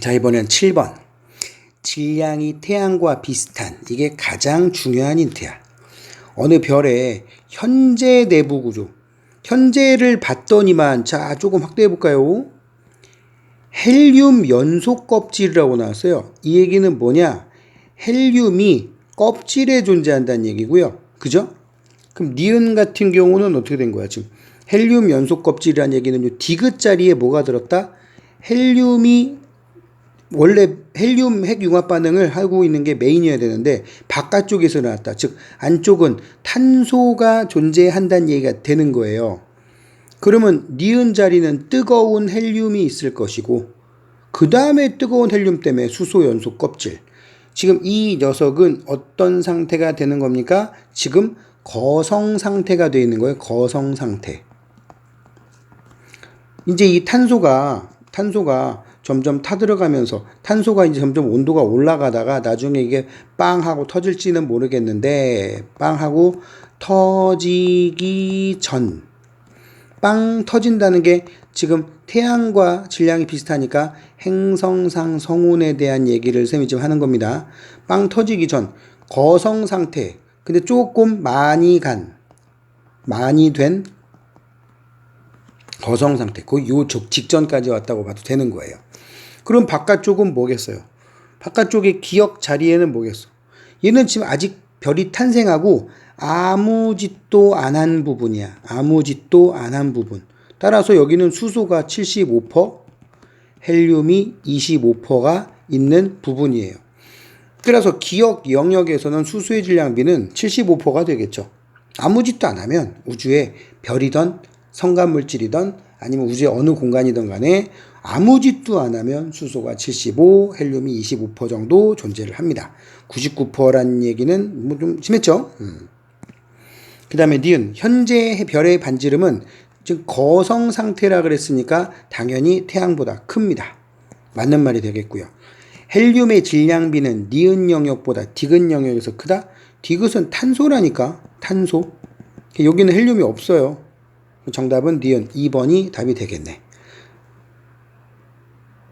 자, 이번엔 7번. 질량이 태양과 비슷한 이게 가장 중요한 힌트야. 어느 별의 현재 내부 구조. 현재를 봤더니만 자, 조금 확대해 볼까요? 헬륨 연속 껍질이라고 나왔어요. 이 얘기는 뭐냐? 헬륨이 껍질에 존재한다는 얘기고요. 그죠? 그럼 니은 같은 경우는 어떻게 된 거야, 지금? 헬륨 연속 껍질이라는 얘기는 요 디귿 자리에 뭐가 들었다? 헬륨이 원래 헬륨 핵 융합 반응을 하고 있는 게 메인이어야 되는데 바깥쪽에서 나왔다. 즉 안쪽은 탄소가 존재한다는 얘기가 되는 거예요. 그러면 니은 자리는 뜨거운 헬륨이 있을 것이고 그 다음에 뜨거운 헬륨 때문에 수소 연속 껍질. 지금 이 녀석은 어떤 상태가 되는 겁니까? 지금 거성 상태가 되어 있는 거예요. 거성 상태. 이제 이 탄소가 탄소가 점점 타들어가면서 탄소가 이제 점점 온도가 올라가다가 나중에 이게 빵 하고 터질지는 모르겠는데 빵 하고 터지기 전 빵 터진다는 게 지금 태양과 질량이 비슷하니까 행성상 성운에 대한 얘기를 쌤이 지금 하는 겁니다. 빵 터지기 전 거성 상태. 근데 조금 많이 간 많이 된 거성 상태. 거의 요 직전까지 왔다고 봐도 되는 거예요. 그럼 바깥쪽은 뭐겠어요? 바깥쪽의 기억 자리에는 뭐겠어? 얘는 지금 아직 별이 탄생하고 아무 짓도 안 한 부분이야. 아무 짓도 안 한 부분. 따라서 여기는 수소가 75%, 헬륨이 25%가 있는 부분이에요. 그래서 기억 영역에서는 수소의 질량비는 75%가 되겠죠. 아무 짓도 안 하면 우주에 별이던 성간물질이던 아니면 우주의 어느 공간이든 간에 아무 짓도 안 하면 수소가 75, 헬륨이 25% 정도 존재를 합니다. 99%라는 얘기는 뭐 좀 심했죠? 음. 그 다음에 니은, 현재 별의 반지름은 즉 거성 상태라 그랬으니까 당연히 태양보다 큽니다. 맞는 말이 되겠고요. 헬륨의 질량비는 니은 영역보다 디귿 영역에서 크다? 디귿은 탄소라니까 탄소. 여기는 헬륨이 없어요. 정답은 니은 2번이 답이 되겠네.